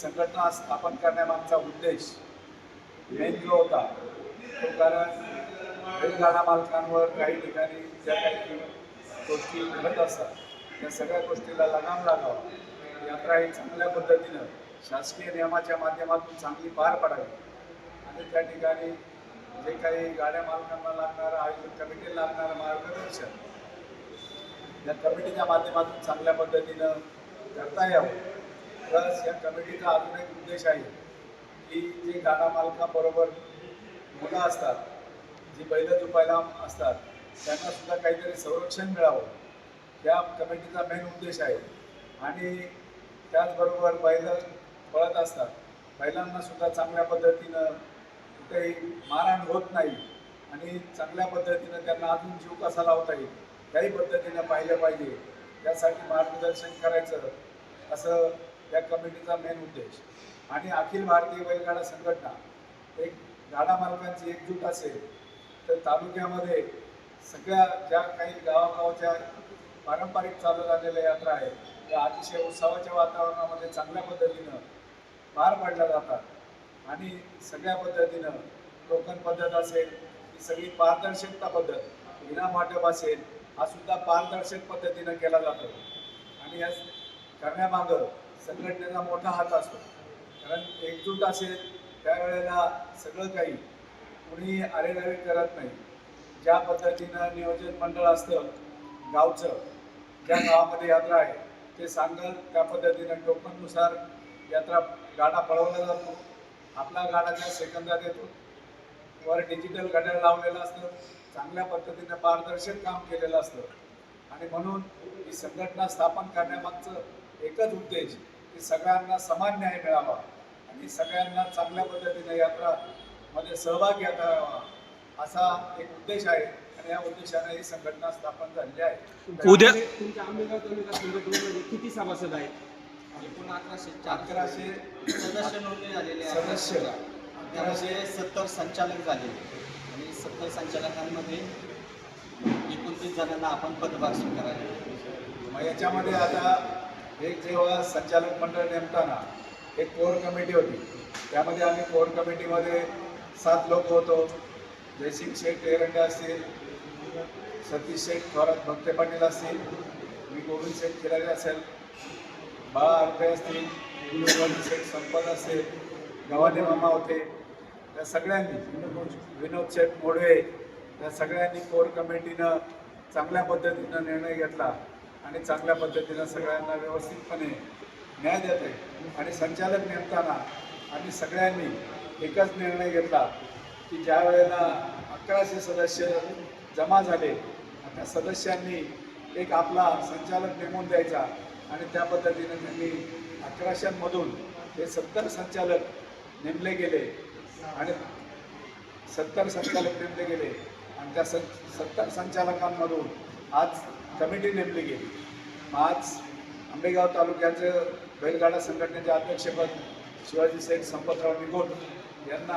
संघटना स्थापन करण्यामागचा उद्देश मेन जो होता तो कारण बैलगाडा मालकांवर काही ठिकाणी ज्या काही गोष्टी घडत असतात त्या सगळ्या गोष्टीला लगाम लागावा. यात्रा ही चांगल्या पद्धतीनं शासकीय नियमाच्या माध्यमातून चांगली पार पडावी. आणि त्या ठिकाणी जे काही गाड्या मालकांना लागणारं आयोजन कमिटीला लागणारं मार्गदर्शन या कमिटीच्या माध्यमातून चांगल्या पद्धतीनं करता यावं. प्लस या कमिटीचा अजून एक उद्देश आहे की जे गाडा मालकाबरोबर मुलं असतात जी बैल दुपायला असतात त्यांना सुद्धा काहीतरी संरक्षण मिळावं. या कमिटीचा मेन उद्देश आहे. आणि त्याचबरोबर बैल पळत असतात. बैलांना सुद्धा चांगल्या पद्धतीनं कुठेही मारहाण होत नाही आणि चांगल्या पद्धतीनं त्यांना अजून जीव कसा लावता येईल त्याही पद्धतीनं पाहिलं पाहिजे. त्यासाठी मार्गदर्शन करायचं असं या कमिटीचा मेन उद्देश. आणि अखिल भारतीय बैलगाडा संघटना एक गाडा मालकांची एकजूट असेल तर तालुक्यामध्ये सगळ्या ज्या काही गावागावच्या पारंपरिक चालू झालेल्या यात्रा आहेत त्या अतिशय उत्सवाच्या वातावरणामध्ये चांगल्या पद्धतीनं पार पाडल्या जातात. आणि सगळ्या पद्धतीनं टोकन पद्धत असेल ही सगळी पारदर्शकता पद्धत विना वाटप असेल हा सुद्धा पारदर्शक पद्धतीनं केला जातो. आणि या करण्यामागं संघटनेचा मोठा हात असतो. कारण एकजूट असेल त्यावेळेला सगळं काही कुणी अरेरावी करत नाही. ज्या पद्धतीनं नियोजन मंडळ असतं गावचं ज्या गावामध्ये यात्रा आहे ते सांगल त्या पद्धतीनं टोकननुसार यात्रा गाडा पळवला जातो. आपला गाडा त्या सेकंदात येतो. वर डिजिटल घड्याळ लावलेलं असतं. चांगल्या पद्धतीनं पारदर्शक काम केलेलं असतं. आणि म्हणून ही संघटना स्थापन करण्यामागचं एकच उद्देश की सगळ्यांना समान न्याय मिळावा. आणि सगळ्यांना चांगल्या पद्धतीने यात्रा मध्ये सहभाग घेता यावा असा एक उद्देश आहे. आणि या उद्देशाने ही संघटना स्थापन झालेली आहे. उद्या- तुमच्या आंबेगाव तालुका संघटनेमध्ये किती सभासद आहेत? एकूण अकराशे अकराशे सदस्य नोंदणी झालेले आहे. सदस्य. अकराशे सत्तर संचालक झालेले आणि सत्तर संचालकांमध्ये एकोणतीस जणांना आपण पदभार स्वीकारायला मग याच्यामध्ये आता एक जेव्हा संचालक मंडळ नेमताना एक कोर कमिटी होती. त्यामध्ये आम्ही कोर कमिटीमध्ये सात लोक होतो. जयसिंग शेठ एरंडे असतील सतीश शेठ थोरात भक्ते पाटील असतील मी गोविंद शेठ खिलारी असेल बाळा आरपे असतील विनोद शेठ संपत असेल गव्हाणे मामा होते. त्या सगळ्यांनी विनोद शेठ मोडवे त्या सगळ्यांनी कोर कमिटीनं चांगल्या पद्धतीनं निर्णय घेतला. आणि चांगल्या पद्धतीनं सगळ्यांना व्यवस्थितपणे न्याय देत आहे. आणि संचालक नेमताना आम्ही सगळ्यांनी एकच निर्णय घेतला की ज्या वेळेला अकराशे सदस्य जमा झाले त्या सदस्यांनी एक आपला संचालक नेमून द्यायचा आणि त्या पद्धतीने त्यांनी अकराशेमधून हे सत्तर संचालक नेमले गेले आणि सत्तर संचालक नेमले गेले आणि त्या सं सत्तर संचालकांमधून आज कमिटी नेमली गेली. आज आंबेगाव तालुक्याचं बैलगाडा संघटनेचे अध्यक्षपद शिवाजी शेठ संपतराव निगोट यांना